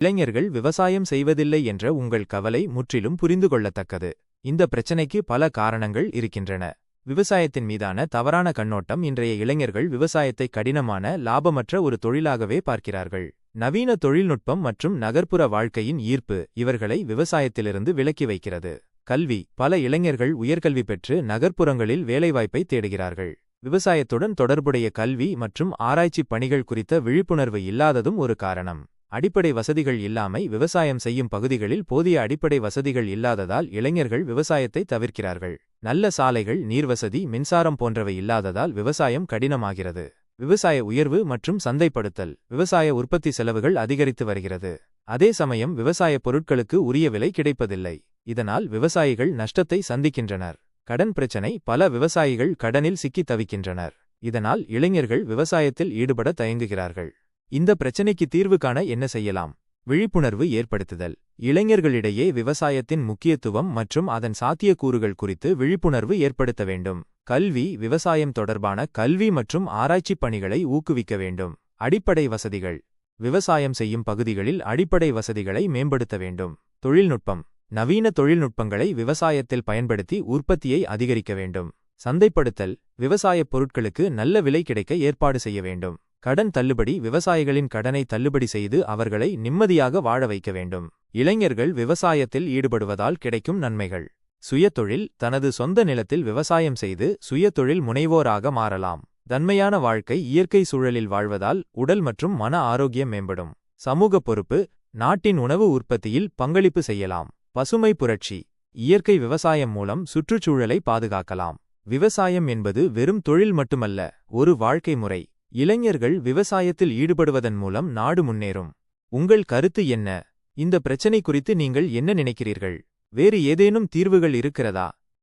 இளைஞர்கள் விவசாயம் செய்வதில்லை என்ற உங்கள் கவலை முற்றிலும் புரிந்து கொள்ளத்தக்கது. இந்த பிரச்சனைக்கு பல காரணங்கள் இருக்கின்றன. விவசாயத்தின் மீதான தவறான கண்ணோட்டம் இன்றைய இளைஞர்கள் விவசாயத்தை கடினமான லாபமற்ற ஒரு தொழிலாகவே பார்க்கிறார்கள். நவீன தொழில்நுட்பம் மற்றும் நகர்ப்புற வாழ்க்கையின் ஈர்ப்பு இவர்களை விவசாயத்திலிருந்து விலக்கி வைக்கிறது. கல்வி பல இளைஞர்கள் உயர்கல்வி பெற்று நகர்ப்புறங்களில் வேலைவாய்ப்பை தேடுகிறார்கள். விவசாயத்துடன் தொடர்புடைய கல்வி மற்றும் ஆராய்ச்சிப் பணிகள் குறித்த விழிப்புணர்வு இல்லாததும் ஒரு காரணம். அடிப்படை வசதிகள் இல்லாமை விவசாயம் செய்யும் பகுதிகளில் போதிய அடிப்படை வசதிகள் இல்லாததால் இளைஞர்கள் விவசாயத்தை தவிர்க்கிறார்கள். நல்ல சாலைகள் நீர்வசதி மின்சாரம் போன்றவை இல்லாததால் விவசாயம் கடினமாகிறது. விவசாய உயர்வு மற்றும் சந்தைப்படுத்தல் விவசாய உற்பத்தி செலவுகள் அதிகரித்து வருகிறது. அதே சமயம் விவசாய பொருட்களுக்கு உரிய விலை கிடைப்பதில்லை. இதனால் விவசாயிகள் நஷ்டத்தை சந்திக்கின்றனர். கடன் பிரச்சனை பல விவசாயிகள் கடனில் சிக்கித் தவிக்கின்றனர். இதனால் இளைஞர்கள் விவசாயத்தில் ஈடுபட தயங்குகிறார்கள். இந்த பிரச்சினைக்கு தீர்வு காண என்ன செய்யலாம்? விழிப்புணர்வு ஏற்படுத்துதல். இளைஞர்களிடையே விவசாயத்தின் முக்கியத்துவம் மற்றும் அதன் சாத்தியக்கூறுகள் குறித்து விழிப்புணர்வு ஏற்படுத்த வேண்டும். கல்வி விவசாயம் தொடர்பான கல்வி மற்றும் ஆராய்ச்சிப் பணிகளை ஊக்குவிக்க வேண்டும். அடிப்படை வசதிகள். விவசாயம் செய்யும் பகுதிகளில் அடிப்படை வசதிகளை மேம்படுத்த வேண்டும். தொழில்நுட்பம். நவீன தொழில்நுட்பங்களை விவசாயத்தில் பயன்படுத்தி உற்பத்தியை அதிகரிக்க வேண்டும். சந்தைப்படுத்தல். விவசாயப் பொருட்களுக்கு நல்ல விலை கிடைக்க ஏற்பாடு செய்ய வேண்டும். கடன் தள்ளுபடி விவசாயிகளின் கடனை தள்ளுபடி செய்து அவர்களை நிம்மதியாக வாழ வைக்க வேண்டும். இளைஞர்கள் விவசாயத்தில் ஈடுபடுவதால் கிடைக்கும் நன்மைகள். சுயதொழில் தனது சொந்த நிலத்தில் விவசாயம் செய்து சுயதொழில் முனைவோராக மாறலாம். தன்மையான வாழ்க்கை இயற்கை சூழலில் வாழ்வதால் உடல் மற்றும் மன ஆரோக்கியம் மேம்படும். சமூக பொறுப்பு நாட்டின் உணவு உற்பத்தியில் பங்களிப்பு செய்யலாம். பசுமை புரட்சி இயற்கை விவசாயம் மூலம் சுற்றுச்சூழலை பாதுகாக்கலாம். விவசாயம் என்பது வெறும் தொழில் மட்டுமல்ல ஒரு வாழ்க்கை முறை. இளைஞர்கள் விவசாயத்தில் ஈடுபடுவதன் மூலம் நாடு முன்னேறும். உங்கள் கருத்து என்ன? இந்த பிரச்சனை குறித்து நீங்கள் என்ன நினைக்கிறீர்கள்? வேறு ஏதேனும் தீர்வுகள் இருக்கிறதா?